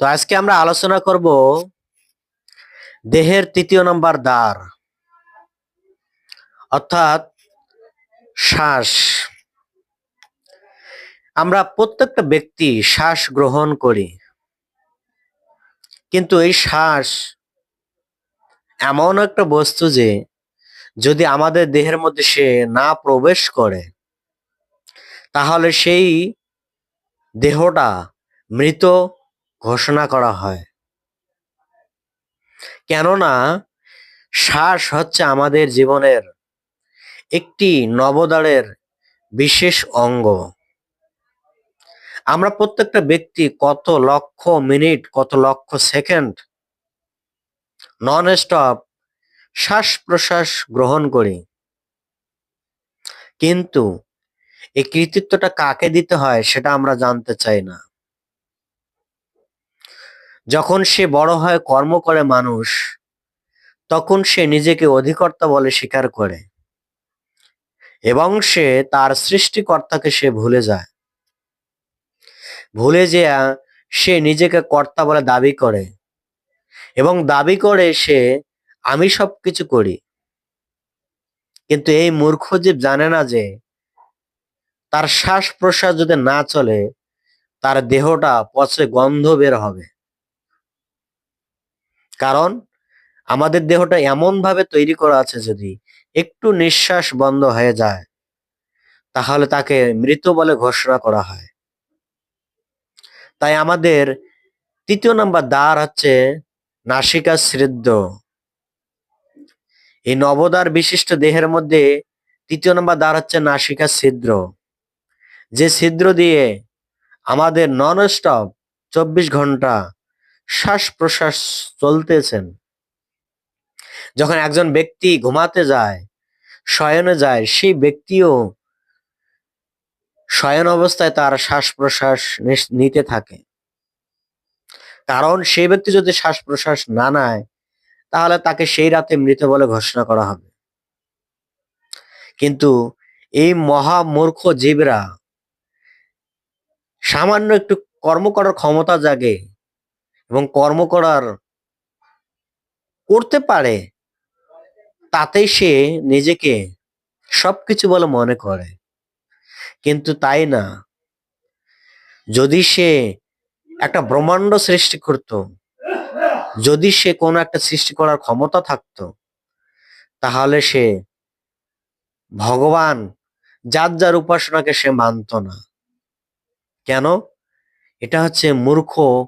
তো আজকে আমরা আলোচনা করব দেহের তৃতীয় নম্বর দ্বার, অর্থাৎ শ্বাস। আমরা প্রত্যেকটা ব্যক্তি শ্বাস গ্রহণ করি, কিন্তু এই শ্বাস এমন একটা বস্তু যে, যদি আমাদের দেহের মধ্যে সে না প্রবেশ করে, তাহলে সেই দেহটা মৃত ঘোষণা করা হয়। কেননা শ্বাস হচ্ছে আমাদের জীবনের একটি নবদাড়ের বিশেষ অঙ্গ। আমরা প্রত্যেকটা ব্যক্তি কত লক্ষ মিনিট, কত লক্ষ সেকেন্ড নন স্টপ শ্বাস প্রশ্বাস গ্রহণ করি। কিন্তু এই কৃতিত্বটা কাকে দিতে হয় সেটা আমরা জানতে চাই না। যখন সে বড় হয়, কর্ম করে মানুষ, তখন সে নিজেকে অধিকর্তা বলে স্বীকার করে এবং সে তার সৃষ্টিকর্তাকে সে ভুলে যায়। ভুলে যে সে নিজেকে কর্তা বলে দাবি করে এবং দাবি করে সে, আমি সবকিছু করি। কিন্তু এই মূর্খ জীব জানে না যে, তার শ্বাস প্রশ্বাস যদি না চলে, তার দেহটা পচে গন্ধ বের হবে। কারণ আমাদের দেহটা এমন ভাবে তৈরি করা আছে যদি একটু নিঃশ্বাস বন্ধ হয়ে যায়, তাহলে তাকে মৃত বলে ঘোষণা করা হয়। তাই আমাদের তৃতীয় নাম্বার দ্বার হচ্ছে নাসিকা শ্রিদ্ধ এই নবদার বিশিষ্ট দেহের মধ্যে তৃতীয় নম্বর দ্বার হচ্ছে নাসিকা ছিদ্র। যে ছিদ্র দিয়ে আমাদের নন স্টপ চব্বিশ ঘণ্টা শ্বাস প্রশ্বাস চলতেছেন। যখন একজন ব্যক্তি ঘুমাতে যায়, শয়নে যায়, সেই ব্যক্তিও শয়ন অবস্থায় তার শ্বাস প্রশ্বাস নিতে থাকে। কারণ সেই ব্যক্তি যদি শ্বাস প্রশ্বাস না নেয়, তাহলে তাকে সেই রাতে মৃত বলে ঘোষণা করা হবে। কিন্তু এই মহা মূর্খ জীবরা সামান্য একটু কর্ম করার ক্ষমতা জাগে এবং কর্ম করার করতে পারে, তাতেই সে নিজেকে সবকিছু বলে মনে করে। কিন্তু তাই না, যদি সে একটা ব্রহ্মাণ্ড সৃষ্টি করত, যদি সে কোনো একটা সৃষ্টি করার ক্ষমতা থাকত, তাহলে সে ভগবান যার যার উপাসনাকে সে মানত না। কেন? এটা হচ্ছে মূর্খ